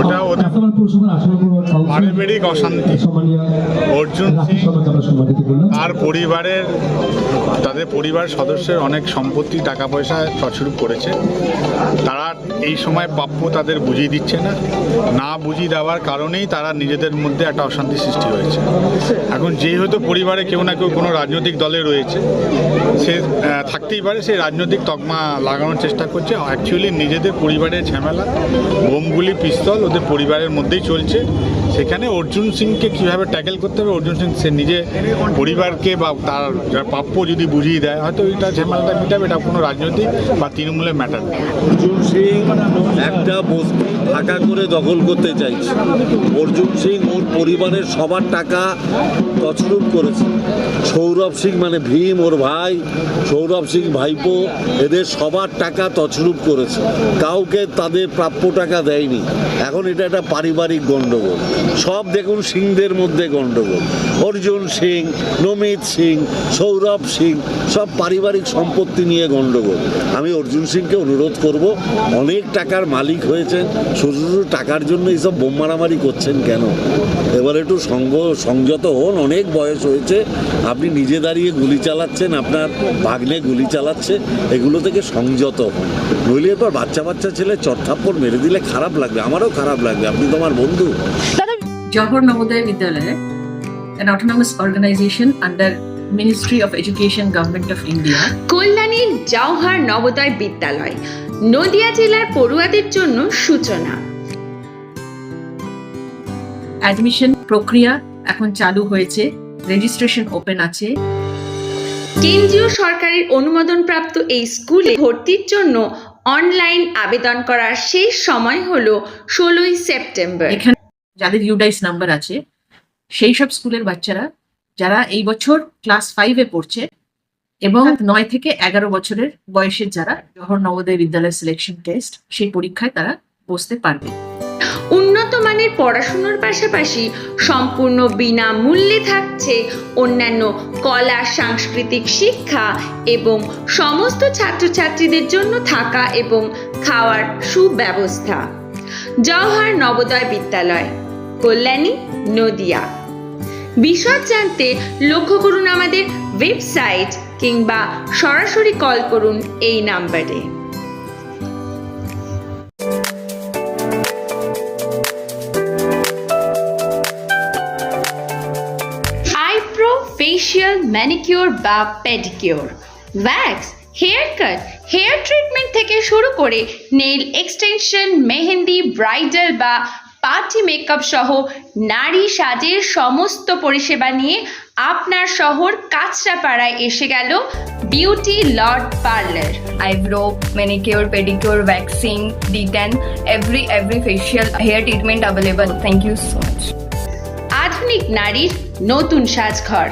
ওটা ওদের পারিবারিক অশান্তি। অর্জুন সিং আর পরিবারের তাদের পরিবার সদস্যের অনেক সম্পত্তি টাকা পয়সা তছরূপ করেছে। তারা এই সময় প্রাপ্য তাদের বুঝিয়ে দিচ্ছে না। না বুঝিয়ে দেওয়ার কারণেই তারা নিজেদের মধ্যে একটা অশান্তি সৃষ্টি হয়েছে। এখন যেহেতু পরিবারে কেউ না কেউ কোনো রাজনৈতিক দলে রয়েছে সে থাকতেই পারে সেই রাজনৈতিক তকমা লাগানোর চেষ্টা করছে। অ্যাকচুয়ালি নিজেদের পরিবারের ঝামেলা বোমগুলি পিস্তল ওদের পরিবারের মধ্যেই চলছে। সেখানে অর্জুন সিংকে কীভাবে ট্যাকেল করতে হবে, অর্জুন সিং সে নিজে পরিবারকে বা তার প্রাপ্য যদি বুঝিয়ে দেয়, হয়তো এটা ঝামেলাটা মিটাবে, এটা কোনো রাজনৈতিক বা তৃণমূলের ম্যাটার অর্জুন সিং একটা বস্তি ফাঁকা করে দখল করতে চাইছে। অর্জুন সিং ওর পরিবারের সবার টাকা তছরূপ করেছে। সৌরভ সিং মানে ভীম, ওর ভাই সৌরভ সিং ভাইপো এদের সবার টাকা তছরূপ করেছে। কাউকে তাদের প্রাপ্য টাকা দেয়নি। এখন এটা একটা পারিবারিক গণ্ডগোল সব দেখুন সিংদের মধ্যে গণ্ডগোল অর্জুন সিং, নমিত সিং, সৌরভ সিং, সব পারিবারিক সম্পত্তি নিয়ে গণ্ডগোল আমি অর্জুন সিংকে অনুরোধ করব, অনেক টাকার মালিক হয়েছেন, শুধু শুধু টাকার জন্য এইসব বোম মারামারি করছেন কেন? এবার একটু সঙ্গ, সংযত হন, অনেক বয়স হয়েছে, আপনি নিজে দাঁড়িয়ে গুলি চালাচ্ছেন, আপনার ভাগ্নে গুলি চালাচ্ছে, এগুলো থেকে সংযত হন। নইলে এরপর বাচ্চা বাচ্চা ছেলে চটথাপ্পড় মেরে দিলে খারাপ লাগবে আমারও খারাপ লাগবে আপনি তো আমার বন্ধু। Johor Navodaya Vidyalaya, an autonomous organization under Ministry of Education, Government of India, কল্যাণীর Jawahar Navodaya বিদ্যালয় নদিয়া জেলার পড়ুয়াদের জন্য সূচনা। অ্যাডমিশন প্রক্রিয়া এখন চালু হয়েছে রেজিস্ট্রেশন ওপেন আছে। কেন্দ্রীয় সরকারের অনুমোদনপ্রাপ্ত এই স্কুলে ভর্তির জন্য অনলাইন আবেদন করার শেষ সময় হলো ষোলোই সেপ্টেম্বর। এখানে যাদের ইউডাইস নাম্বার আছে সেই সব স্কুলের বাচ্চারা যারা এই বছর ক্লাস ফাইভে পড়ছে এবং নয় থেকে এগারো বছরের বয়সের যারা জওহর নবোদয় বিদ্যালয় সিলেকশন টেস্ট সেই পরীক্ষায় তারা বসতে পারবে। উন্নত মানের পড়াশুনোর পাশাপাশি সম্পূর্ণ বিনামূল্যে থাকছে অন্যান্য কলা, সাংস্কৃতিক শিক্ষা এবং সমস্ত ছাত্রছাত্রীদের জন্য থাকা এবং খাওয়ার সুব্যবস্থা। জওহার নবোদয় বিদ্যালয়, কল্যাণী, নদিয়া। বিশদ জানতে লক্ষ্য করুন আমাদের ওয়েবসাইট কিংবা সরাসরি কল করুন এই নাম্বারে ফেশিয়াল ম্যানিকিউর বা wax hair cut hair treatment থেকে শুরু করে নেল এক্সটেনশন মেহেন্দি ব্রাইডাল বা পার্টি মেকআপ সহ নারী সাজের সমস্ত পরিষেবা নিয়ে আপনার শহর কাঁচরাপাড়ায় এসে গেল beauty lord parlour eyebrow manicure, pedicure, waxing, D10, every every facial hair treatment available. Thank you so much. আধুনিক নারীর নতুন সাজঘর